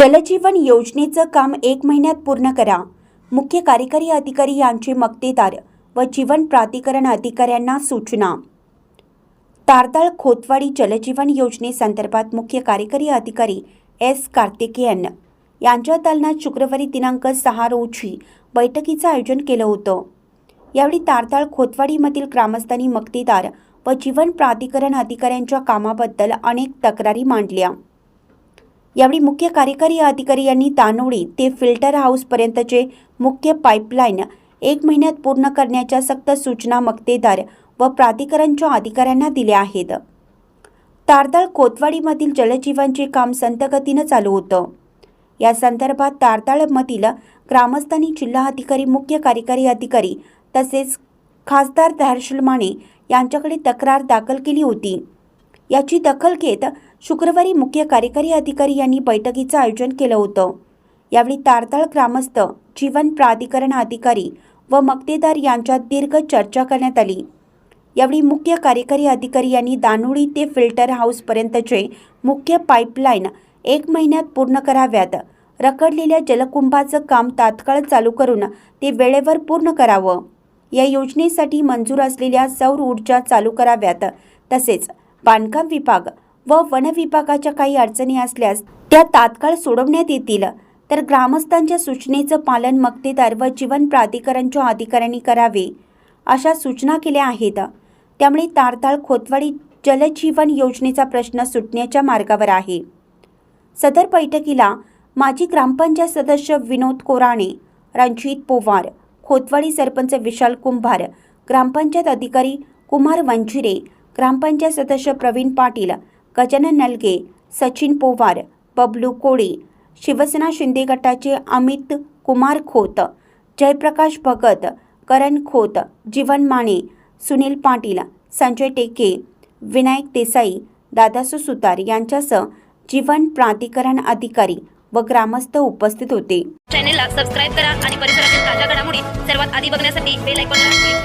जलजीवन योजनेचं काम एक महिन्यात पूर्ण करा. मुख्य कार्यकारी अधिकारी यांचे मक्तेदार व जीवन प्राधिकरण अधिकाऱ्यांना सूचना. तारदाळ खोतवाडी जलजीवन योजनेसंदर्भात मुख्य कार्यकारी अधिकारी एस कार्तिकेयन यांच्या दालनात शुक्रवारी दिनांक सहा रोजी बैठकीचं आयोजन केलं होतं. यावेळी तारदाळ खोतवाडीमधील ग्रामस्थांनी मक्तेदार व जीवन प्राधिकरण अधिकाऱ्यांच्या कामाबद्दल अनेक तक्रारी मांडल्या. यावेळी मुख्य कार्यकारी अधिकारी यांनी तानोळी ते फिल्टर हाऊसपर्यंतचे मुख्य पाईपलाईन एक महिन्यात पूर्ण करण्याच्या सक्त सूचना मक्तेदार व प्राधिकरणच्या अधिकाऱ्यांना दिल्या आहेत. तारदाळ कोतवाडीमधील जलजीवनचे काम संतगतीनं चालू होतं. या संदर्भात तारदाळमधील ग्रामस्थांनी जिल्हाधिकारी मुख्य कार्यकारी अधिकारी तसेच खासदार धारशुल माने यांच्याकडे तक्रार दाखल केली होती. याची दखल घेत शुक्रवारी मुख्य कार्यकारी अधिकारी यांनी बैठकीचं आयोजन केलं होतं. यावेळी तारताळ ग्रामस्थ जीवन प्राधिकरण अधिकारी व मक्तेदार यांच्यात दीर्घ चर्चा करण्यात आली. यावेळी मुख्य कार्यकारी अधिकारी यांनी दानोळी ते फिल्टर हाऊसपर्यंतचे मुख्य पाईपलाईन एक महिन्यात पूर्ण कराव्यात. रखडलेल्या जलकुंभाचं काम तात्काळ चालू करून ते वेळेवर पूर्ण करावं. या योजनेसाठी मंजूर असलेल्या सौर ऊर्जा चालू कराव्यात. तसेच बांधकाम विभाग व वन विभागाच्या काही अडचणी असल्यास त्या तात्काळ सोडवण्यात येतील. तर ग्रामस्थांच्या सूचनेचं पालन मक्तेदार व जीवन प्राधिकरणच्या अधिकाऱ्यांनी करावे अशा सूचना केल्या आहेत. त्यामुळे तारताळ खोतवाडी जलजीवन योजनेचा प्रश्न सुटण्याच्या मार्गावर आहे. सदर बैठकीला माजी ग्रामपंचायत सदस्य विनोद कोराणे रणजित पोवार खोतवाडी सरपंच विशाल कुंभार ग्रामपंचायत अधिकारी कुमार वंजिरे ग्रामपंचायत सदस्य प्रवीण पाटील गजानन नलगे सचिन पोवार बबलू कोळी शिवसेना शिंदे गटाचे अमित कुमार खोत जयप्रकाश भगत करण खोत जीवन माने सुनील पाटील संजय टेके विनायक देसाई दादासू सुतार यांच्यासह जीवन प्राधिकरण अधिकारी व ग्रामस्थ उपस्थित होते. चॅनेलला सबस्क्राईब करा आणि परिसरातील ताज्या घडामोडी सर्वात आधी बघण्यासाठी बेल आयकॉनला क्लिक